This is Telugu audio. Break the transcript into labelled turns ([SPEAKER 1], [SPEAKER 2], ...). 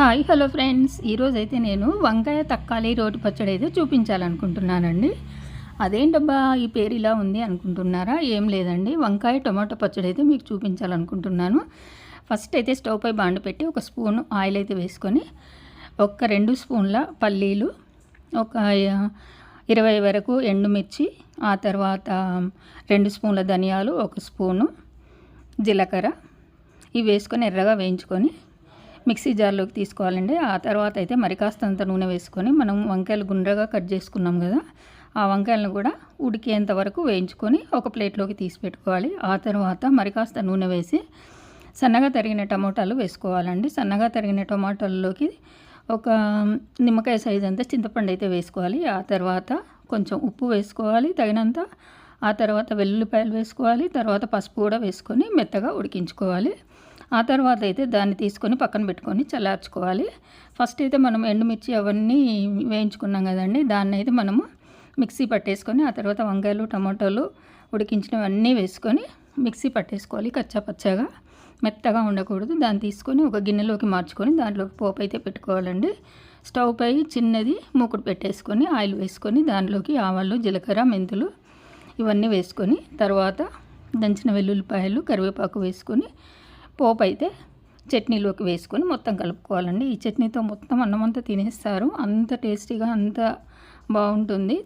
[SPEAKER 1] Hi hello friends. ఈరోజు అయితే నేను వంకాయ తక్కాలి రోటి పచ్చడి అయితే చూపించాలనుకుంటున్నానండి. అదేంటబ్బా ఈ పేరు ఇలా ఉంది అనుకుంటున్నారా? ఏం లేదండి. వంకాయ టొమాటో పచ్చడి అయితే మీకు చూపించాలనుకుంటున్నాను. ఫస్ట్ అయితే స్టవ్ పై బాండు పెట్టి ఒక స్పూన్ ఆయిల్ అయితే వేసుకొని ఒక రెండు స్పూన్ల పల్లీలు ఒక ఇరవై వరకు ఎండుమిర్చి ఆ తర్వాత రెండు స్పూన్ల ధనియాలు ఒక స్పూను జీలకర్ర. ఇవి వేసుకొని ఎర్రగా వేయించుకొని మిక్సీ జార్లోకి తీసుకోవాలండి. ఆ తర్వాత అయితే మరి కాస్తంత నూనె వేసుకొని మనం వంకాయలు గుండ్రగా కట్ చేసుకున్నాం కదా ఆ వంకాయలను కూడా ఉడికేంత వరకు వేయించుకొని ఒక ప్లేట్లోకి తీసి పెట్టుకోవాలి. ఆ తర్వాత మరి కాస్త నూనె వేసి సన్నగా తరిగిన టమోటాలు వేసుకోవాలండి. సన్నగా తరిగిన టమాటాల్లోకి ఒక నిమ్మకాయ సైజ్ అంతా చింతపండు అయితే వేసుకోవాలి. ఆ తర్వాత కొంచెం ఉప్పు వేసుకోవాలి తగినంత. ఆ తర్వాత వెల్లుల్లిపాయలు వేసుకోవాలి. తర్వాత పసుపు కూడా వేసుకొని మెత్తగా ఉడికించుకోవాలి. ఆ తర్వాత అయితే దాన్ని తీసుకొని పక్కన పెట్టుకొని చల్లార్చుకోవాలి. ఫస్ట్ అయితే మనం ఎండుమిర్చి అవన్నీ వేయించుకున్నాం కదండి. దాన్ని అయితే మనము మిక్సీ పట్టేసుకొని ఆ తర్వాత వంకాయలు టమాటోలు ఉడికించినవన్నీ వేసుకొని మిక్సీ పట్టేసుకోవాలి కచ్చా పచ్చగా. మెత్తగా ఉండకూడదు. దాన్ని తీసుకొని ఒక గిన్నెలోకి మార్చుకొని దాంట్లోకి పోపు అయితే పెట్టుకోవాలండి. స్టవ్ పై చిన్నది మూకుడు పెట్టేసుకొని ఆయిల్ వేసుకొని దాంట్లోకి ఆవాలు జీలకర్ర మెంతులు ఇవన్నీ వేసుకొని తర్వాత దంచిన వెల్లుల్లిపాయలు కరివేపాకు వేసుకొని పోపు అయితే చట్నీలోకి వేసుకొని మొత్తం కలుపుకోవాలండి. ఈ చట్నీతో మొత్తం అన్నం అంతా తినేస్తారు. అంత టేస్టీగా అంత బాగుంటుంది.